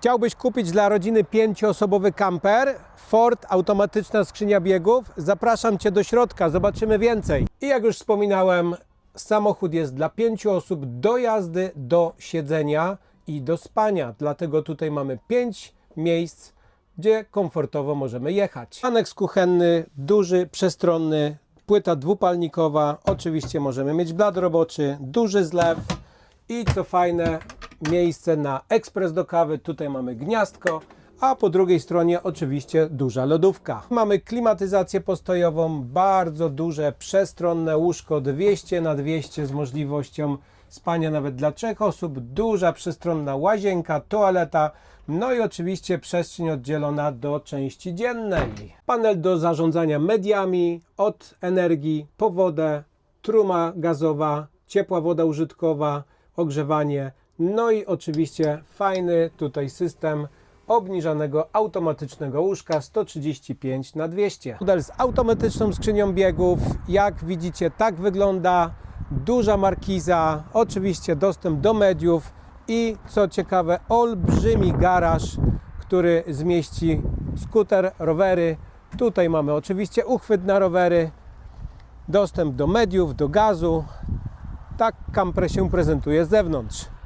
Chciałbyś kupić dla rodziny pięcioosobowy kamper? Ford, automatyczna skrzynia biegów? Zapraszam Cię do środka, zobaczymy więcej. I jak już wspominałem, samochód jest dla pięciu osób do jazdy, do siedzenia i do spania. Dlatego tutaj mamy pięć miejsc, gdzie komfortowo możemy jechać. Aneks kuchenny, duży, przestronny, płyta dwupalnikowa. Oczywiście możemy mieć blat roboczy, duży zlew i co fajne, miejsce na ekspres do kawy. Tutaj mamy gniazdko, a po drugiej stronie oczywiście duża lodówka. Mamy klimatyzację postojową, bardzo duże, przestronne łóżko 200 na 200 z możliwością spania nawet dla trzech osób, duża przestronna łazienka, toaleta, no i oczywiście przestrzeń oddzielona do części dziennej. Panel do zarządzania mediami od energii po wodę, truma gazowa, ciepła woda użytkowa, ogrzewanie, no i oczywiście fajny tutaj system obniżanego automatycznego łóżka 135 na 200. Model z automatyczną skrzynią biegów, jak widzicie tak wygląda, duża markiza, oczywiście dostęp do mediów i co ciekawe olbrzymi garaż, który zmieści skuter, rowery. Tutaj mamy oczywiście uchwyt na rowery, dostęp do mediów, do gazu. Tak kamper się prezentuje z zewnątrz.